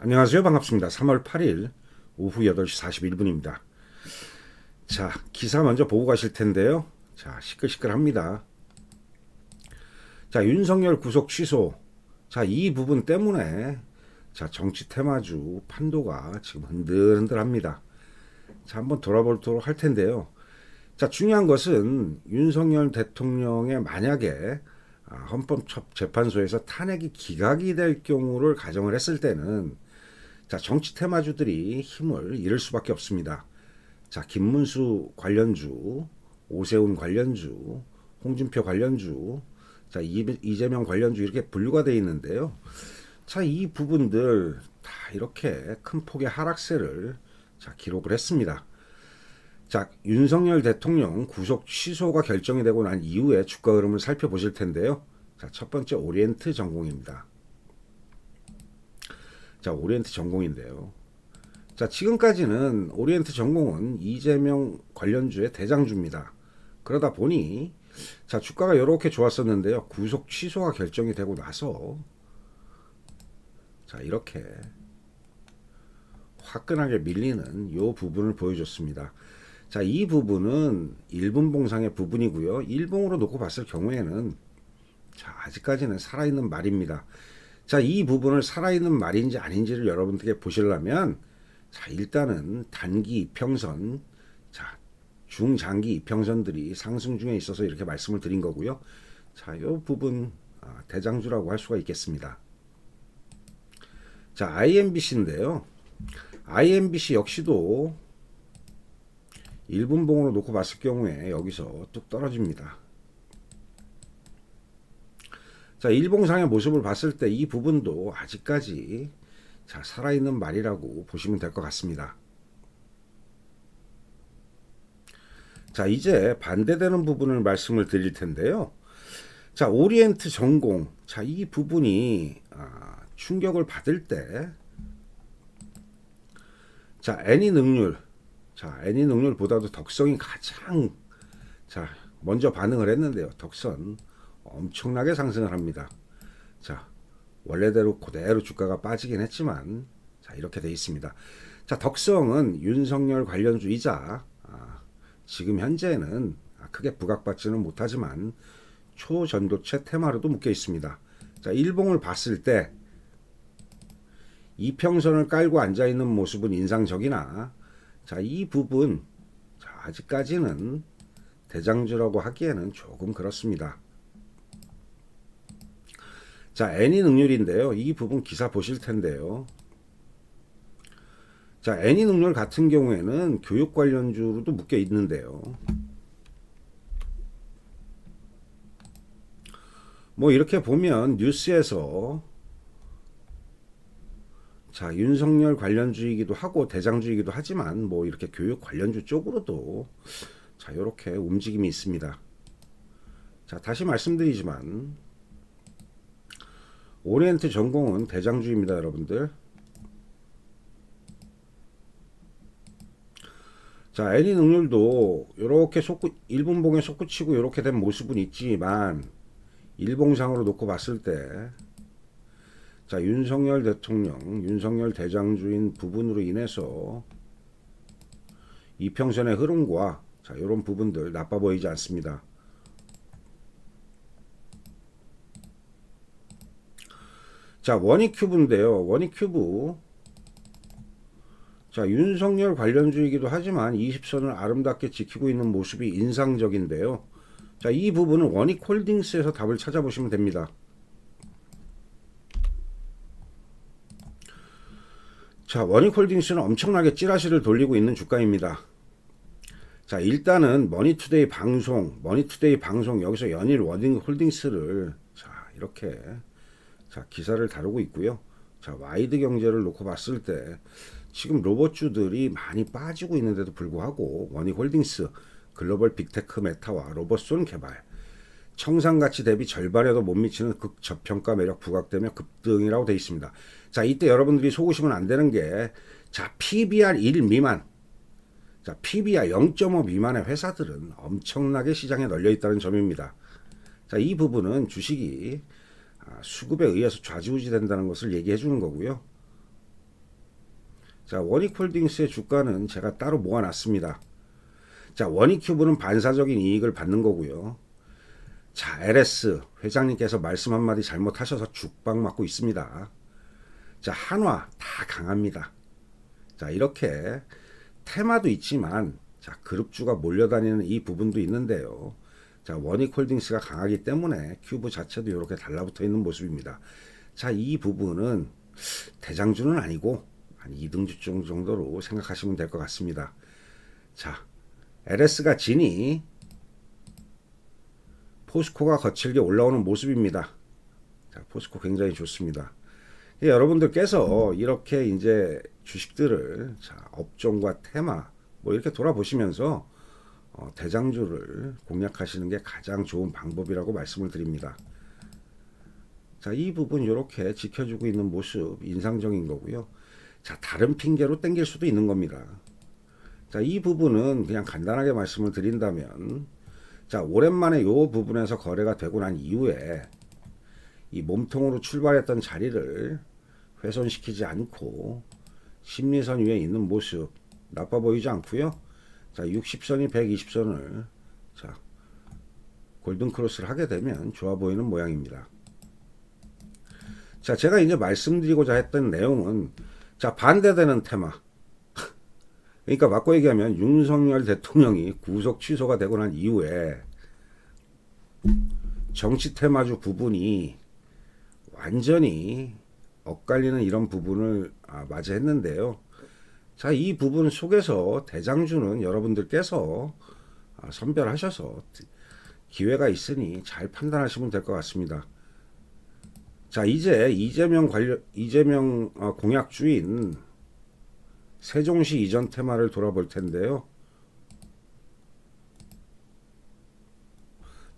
안녕하세요. 반갑습니다. 3월 8일 오후 8시 41분입니다. 자, 기사 먼저 보고 가실 텐데요. 자, 시끌시끌합니다. 자, 윤석열 구속 취소. 자, 이 부분 때문에 자, 정치 테마주 판도가 지금 흔들흔들합니다. 자, 한번 돌아보도록 할 텐데요. 자, 중요한 것은 윤석열 대통령의 만약에 아, 헌법재판소에서 탄핵이 기각이 될 경우를 가정을 했을 때는 자, 정치 테마주들이 힘을 잃을 수밖에 없습니다. 자, 김문수 관련주, 오세훈 관련주, 홍준표 관련주, 자, 이- 이재명 관련주 이렇게 분류가 되어 있는데요. 자, 이 부분들 다 이렇게 큰 폭의 하락세를 자, 기록을 했습니다. 자, 윤석열 대통령 구속 취소가 결정이 되고 난 이후에 주가 흐름을 살펴보실 텐데요. 자, 첫 번째 오리엔트 전공입니다. 자, 오리엔트 전공인데요. 자, 지금까지는 오리엔트 전공은 이재명 관련주의 대장주입니다. 그러다 보니 자, 주가가 이렇게 좋았었는데요. 구속 취소가 결정이 되고 나서 자, 이렇게 화끈하게 밀리는 요 부분을 보여줬습니다. 자, 이 부분은 일분 봉상의 부분이고요. 일봉으로 놓고 봤을 경우에는 자, 아직까지는 살아있는 말입니다. 자, 이 부분을 살아있는 말인지 아닌지를 여러분들께 보시려면 자, 일단은 단기 이평선, 자, 중장기 이평선들이 상승 중에 있어서 이렇게 말씀을 드린 거고요. 자, 이 부분 아, 대장주라고 할 수가 있겠습니다. 자, IMBC인데요. IMBC 역시도 1분봉으로 놓고 봤을 경우에 여기서 뚝 떨어집니다. 자, 일봉상의 모습을 봤을 때 이 부분도 아직까지 자, 살아있는 말이라고 보시면 될 것 같습니다. 자, 이제 반대되는 부분을 말씀을 드릴 텐데요. 자, 오리엔트 전공. 자, 이 부분이 아, 충격을 받을 때 자, 애니 능률. 자, 애니 능률보다도 덕성이 가장 자, 먼저 반응을 했는데요. 덕선 엄청나게 상승을 합니다. 자, 원래대로 그대로 주가가 빠지긴 했지만 자, 이렇게 돼 있습니다. 자, 덕성은 윤석열 관련주이자 아, 지금 현재는 아, 크게 부각받지는 못하지만 초전도체 테마로도 묶여 있습니다. 자, 일봉을 봤을 때 이평선을 깔고 앉아 있는 모습은 인상적이나 자, 이 부분 자, 아직까지는 대장주라고 하기에는 조금 그렇습니다. 자, 애니 능률인데요. 이 부분 기사 보실 텐데요. 자, 애니 능률 같은 경우에는 교육 관련주로도 묶여 있는데요. 뭐 이렇게 보면 뉴스에서 자, 윤석열 관련주이기도 하고 대장주이기도 하지만 뭐 이렇게 교육 관련주 쪽으로도 자, 이렇게 움직임이 있습니다. 자, 다시 말씀드리지만 오리엔트 전공은 대장주입니다, 여러분들. 자, 애니 능률도 이렇게 속구 일분봉에 솟구치고 이렇게 된 모습은 있지만 일봉상으로 놓고 봤을 때 자, 윤석열 대통령, 윤석열 대장주인 부분으로 인해서 이평선의 흐름과 자, 이런 부분들 나빠 보이지 않습니다. 자, 원익 큐브인데요. 원익 큐브. 자, 윤석열 관련주이기도 하지만 20선을 아름답게 지키고 있는 모습이 인상적인데요. 자, 이 부분은 원익 홀딩스에서 답을 찾아보시면 됩니다. 자, 원익 홀딩스는 엄청나게 찌라시를 돌리고 있는 주가입니다. 자, 일단은 머니투데이 방송, 머니투데이 방송 여기서 연일 원익 홀딩스를 자, 이렇게 자, 기사를 다루고 있고요. 자, 와이드 경제를 놓고 봤을 때 지금 로봇주들이 많이 빠지고 있는데도 불구하고 원익홀딩스, 글로벌 빅테크 메타와 로봇손 개발, 청산가치 대비 절반에도 못 미치는 극저평가 매력 부각되며 급등이라고 되어 있습니다. 자, 이때 여러분들이 속으시면 안 되는 게, 자, PBR 1 미만, 자, PBR 0.5 미만의 회사들은 엄청나게 시장에 널려 있다는 점입니다. 자, 이 부분은 주식이 아, 수급에 의해서 좌지우지 된다는 것을 얘기해 주는 거고요. 자, 원익홀딩스의 주가는 제가 따로 모아놨습니다. 자, 원익큐브는 반사적인 이익을 받는 거고요. 자, LS 회장님께서 말씀 한마디 잘못하셔서 죽박 맞고 있습니다. 자, 한화 다 강합니다. 자, 이렇게 테마도 있지만 자, 그룹주가 몰려다니는 이 부분도 있는데요. 자, 원익홀딩스가 강하기 때문에 큐브 자체도 이렇게 달라붙어 있는 모습입니다. 자, 이 부분은 대장주는 아니고 한 2등주 정도로 생각하시면 될 것 같습니다. 자, LS가 지니 포스코가 거칠게 올라오는 모습입니다. 자, 포스코 굉장히 좋습니다. 예, 여러분들께서 이렇게 이제 주식들을 자, 업종과 테마 뭐 이렇게 돌아보시면서 어, 대장주를 공략하시는 게 가장 좋은 방법이라고 말씀을 드립니다. 자, 이 부분 이렇게 지켜주고 있는 모습 인상적인 거고요. 자, 다른 핑계로 땡길 수도 있는 겁니다. 자, 이 부분은 그냥 간단하게 말씀을 드린다면 자, 오랜만에 요 부분에서 거래가 되고 난 이후에 이 몸통으로 출발했던 자리를 훼손시키지 않고 심리선 위에 있는 모습 나빠 보이지 않고요. 자, 60선이 120선을 자, 골든 크로스를 하게 되면 좋아 보이는 모양입니다. 자, 제가 이제 말씀드리고자 했던 내용은 자, 반대되는 테마. 그러니까 맞고 얘기하면 윤석열 대통령이 구속 취소가 되고 난 이후에 정치 테마주 부분이 완전히 엇갈리는 이런 부분을 아, 맞이했는데요. 자, 이 부분 속에서 대장주는 여러분들께서 아, 선별하셔서 기회가 있으니 잘 판단하시면 될 것 같습니다. 자, 이제 이재명 관련 이재명 어, 공약주인 세종시 이전 테마를 돌아볼 텐데요.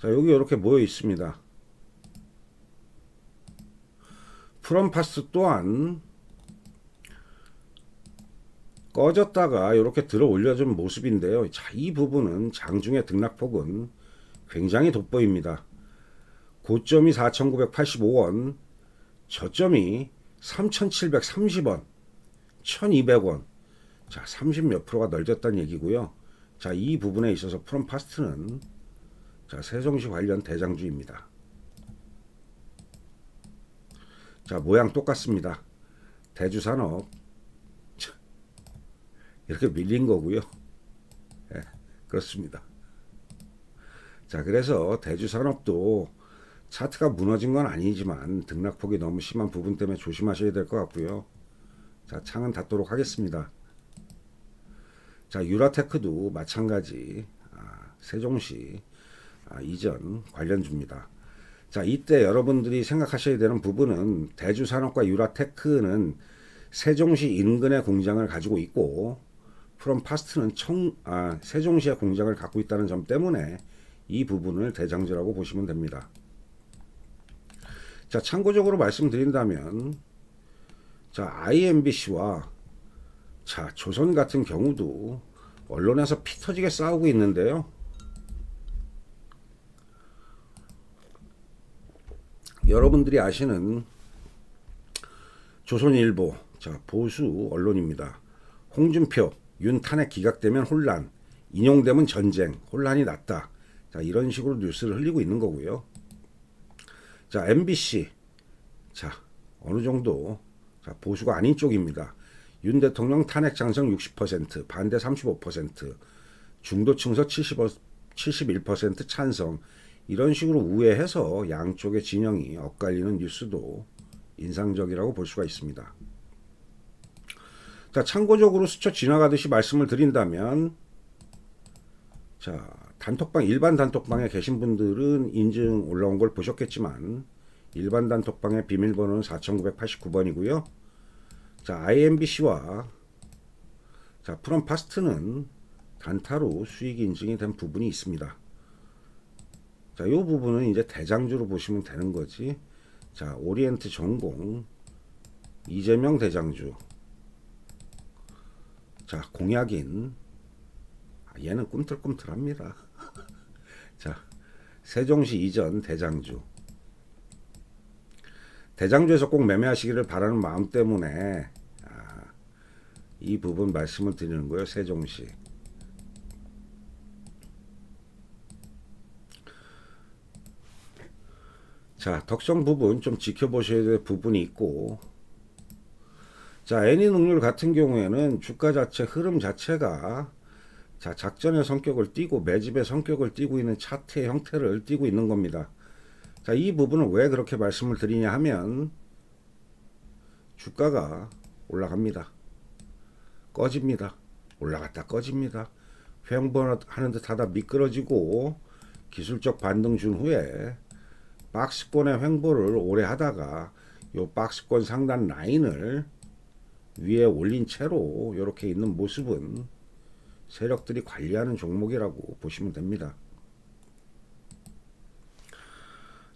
자, 여기 이렇게 모여 있습니다. 프롬파스 또한 꺼졌다가 이렇게 들어 올려준 모습인데요. 자, 이 부분은 장중의 등락폭은 굉장히 돋보입니다. 고점이 4,985원, 저점이 3,730원, 1,200원. 자, 30몇 프로가 넓졌다는 얘기고요. 자, 이 부분에 있어서 프롬 파스트는 자, 세종시 관련 대장주입니다. 자, 모양 똑같습니다. 대주산업 이렇게 밀린 거고요. 예, 그렇습니다. 자, 그래서 대주산업도 차트가 무너진 건 아니지만 등락폭이 너무 심한 부분 때문에 조심하셔야 될 것 같고요. 자, 창은 닫도록 하겠습니다. 자, 유라테크도 마찬가지 아, 세종시 아, 이전 관련주입니다. 자, 이때 여러분들이 생각하셔야 되는 부분은 대주산업과 유라테크는 세종시 인근의 공장을 가지고 있고 프롬 파스트는 청, 아, 세종시의 공장을 갖고 있다는 점 때문에 이 부분을 대장주라고 보시면 됩니다. 자, 참고적으로 말씀드린다면 자, IMBC와 자, 조선 같은 경우도 언론에서 피 터지게 싸우고 있는데요. 여러분들이 아시는 조선일보 자 보수 언론입니다. 홍준표 윤 탄핵 기각되면 혼란 인용되면 전쟁 혼란이 났다. 자 이런 식으로 뉴스를 흘리고 있는 거고요. 자 MBC 자 어느 정도 자, 보수가 아닌 쪽입니다. 윤 대통령 탄핵 장성 60% 반대 35% 중도층서 70, 71% 찬성 이런 식으로 우회해서 양쪽의 진영이 엇갈리는 뉴스도 인상적이라고 볼 수가 있습니다. 자, 참고적으로 스쳐 지나가듯이 말씀을 드린다면, 자, 단톡방, 일반 단톡방에 계신 분들은 인증 올라온 걸 보셨겠지만, 일반 단톡방의 비밀번호는 4989번이고요. 자, IMBC와 자, 프롬파스트는 단타로 수익 인증이 된 부분이 있습니다. 자, 이 부분은 이제 대장주로 보시면 되는 거지. 자, 오리엔트 전공 이재명 대장주. 자, 공약인 아, 얘는 꿈틀꿈틀합니다. 자, 세종시 이전 대장주. 대장주에서 꼭 매매하시기를 바라는 마음 때문에 아, 이 부분 말씀을 드리는 거예요. 세종시. 자, 덕성 부분 좀 지켜보셔야 될 부분이 있고, 자, 애니 능률 같은 경우에는 주가 자체 흐름 자체가 자, 작전의 성격을 띠고 매집의 성격을 띠고 있는 차트의 형태를 띠고 있는 겁니다. 자, 이 부분은 왜 그렇게 말씀을 드리냐 하면 주가가 올라갑니다. 꺼집니다. 올라갔다 꺼집니다. 횡보하는 듯 하다 미끄러지고 기술적 반등 준 후에 박스권의 횡보를 오래 하다가 요 박스권 상단 라인을 위에 올린 채로 이렇게 있는 모습은 세력들이 관리하는 종목이라고 보시면 됩니다.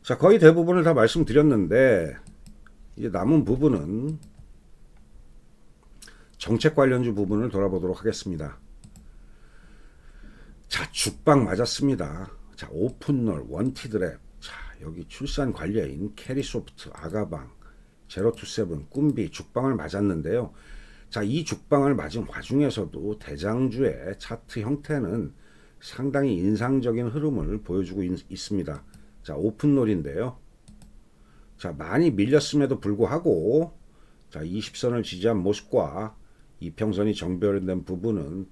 자, 거의 대부분을 다 말씀드렸는데 이제 남은 부분은 정책 관련주 부분을 돌아보도록 하겠습니다. 자, 죽방 맞았습니다. 자, 오픈롤, 원티드랩. 자, 여기 출산 관련인 캐리소프트, 아가방, 제로투세븐, 꿈비, 죽방을 맞았는데요. 자, 이 죽방을 맞은 와중에서도 대장주의 차트 형태는 상당히 인상적인 흐름을 보여주고 있, 습니다 자, 오픈롤인데요. 자, 많이 밀렸음에도 불구하고 자, 20선을 지지한 모습과 이평선이 정별된 부분은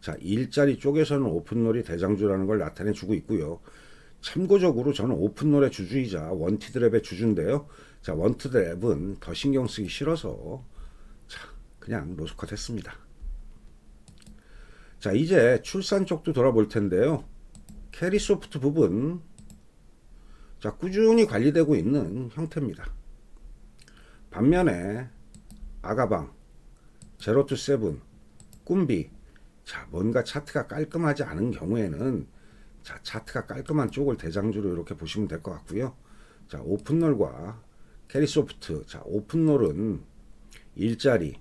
자, 일자리 쪽에서는 오픈롤이 대장주라는 걸 나타내 주고 있고요. 참고적으로 저는 오픈롤의 주주이자 원티드랩의 주주인데요. 자, 원티드랩은 더 신경 쓰기 싫어서 자, 그냥 노숙화 됐습니다. 자, 이제 출산 쪽도 돌아볼 텐데요. 캐리소프트 부분 자, 꾸준히 관리되고 있는 형태입니다. 반면에 아가방, 제로투 세븐, 꿈비 자, 뭔가 차트가 깔끔하지 않은 경우에는 자, 차트가 깔끔한 쪽을 대장주로 이렇게 보시면 될 것 같고요. 자, 오픈롤과 캐리소프트. 자, 오픈롤은 일자리,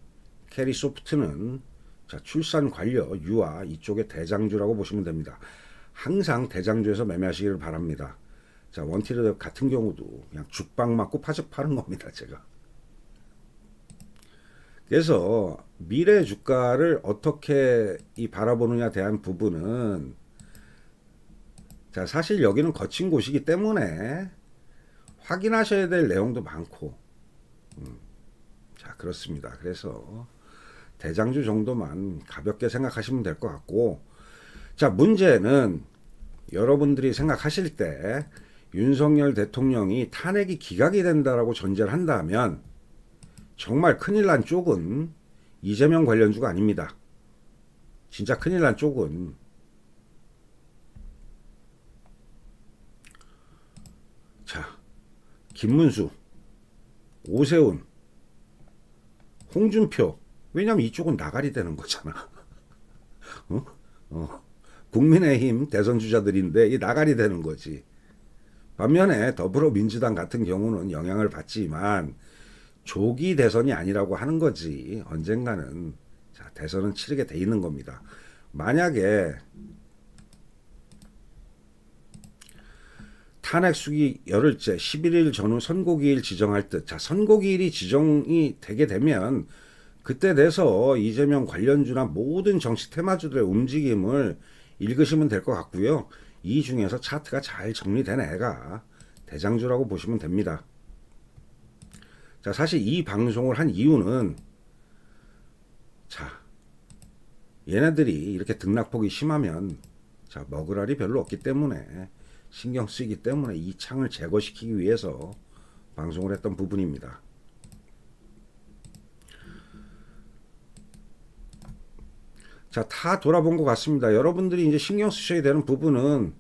캐리소프트는 자, 출산 관료, 유아 이쪽의 대장주라고 보시면 됩니다. 항상 대장주에서 매매하시기를 바랍니다. 자, 원티드 같은 경우도 그냥 죽방 맞고 파적 파는 겁니다, 제가. 그래서 미래 주가를 어떻게 이 바라보느냐 대한 부분은 자, 사실 여기는 거친 곳이기 때문에 확인하셔야 될 내용도 많고, 음, 자, 그렇습니다. 그래서 대장주 정도만 가볍게 생각하시면 될 것 같고, 자, 문제는 여러분들이 생각하실 때 윤석열 대통령이 탄핵이 기각이 된다라고 전제를 한다면 정말 큰일 난 쪽은 이재명 관련주가 아닙니다. 진짜 큰일 난 쪽은 자 김문수 오세훈 홍준표 왜냐면 이쪽은 나가리 되는 거잖아. 어? 어. 국민의힘 대선 주자들인데 이 나가리 되는 거지. 반면에 더불어민주당 같은 경우는 영향을 받지만 조기 대선이 아니라고 하는 거지 언젠가는 자, 대선은 치르게 돼 있는 겁니다. 만약에 탄핵 수기 열흘째 11일 전후 선고기일 지정할 듯. 자, 선고기일이 지정이 되게 되면 그때 돼서 이재명 관련주나 모든 정치 테마주들의 움직임을 읽으시면 될 것 같고요. 이 중에서 차트가 잘 정리된 애가 대장주라고 보시면 됩니다. 자, 사실 이 방송을 한 이유는 자, 얘네들이 이렇게 등락폭이 심하면 자, 먹을 알이 별로 없기 때문에 신경 쓰이기 때문에 이 창을 제거시키기 위해서 방송을 했던 부분입니다. 자, 다 돌아본 것 같습니다. 여러분들이 이제 신경 쓰셔야 되는 부분은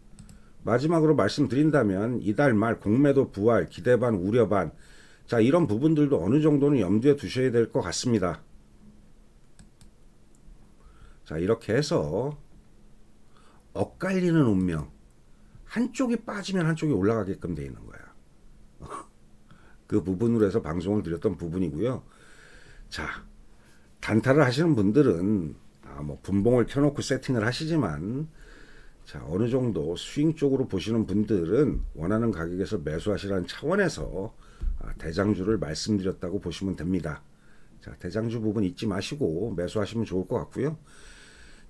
마지막으로 말씀드린다면 이달 말 공매도 부활, 기대 반, 우려 반, 자, 이런 부분들도 어느 정도는 염두에 두셔야 될 것 같습니다. 자, 이렇게 해서 엇갈리는 운명. 한쪽이 빠지면 한쪽이 올라가게끔 되어 있는 거야. 그 부분으로 해서 방송을 드렸던 부분이고요. 자, 단타를 하시는 분들은 아, 뭐 분봉을 켜놓고 세팅을 하시지만 자, 어느 정도 스윙 쪽으로 보시는 분들은 원하는 가격에서 매수하시라는 차원에서 아, 대장주를 말씀드렸다고 보시면 됩니다. 자, 대장주 부분 잊지 마시고 매수하시면 좋을 것 같고요.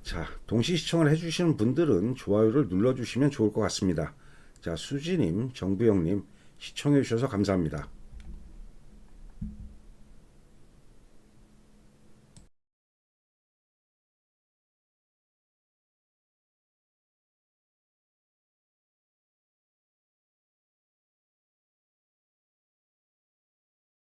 자, 동시 시청을 해주시는 분들은 좋아요를 눌러주시면 좋을 것 같습니다. 자, 수지님, 정부영님, 시청해주셔서 감사합니다.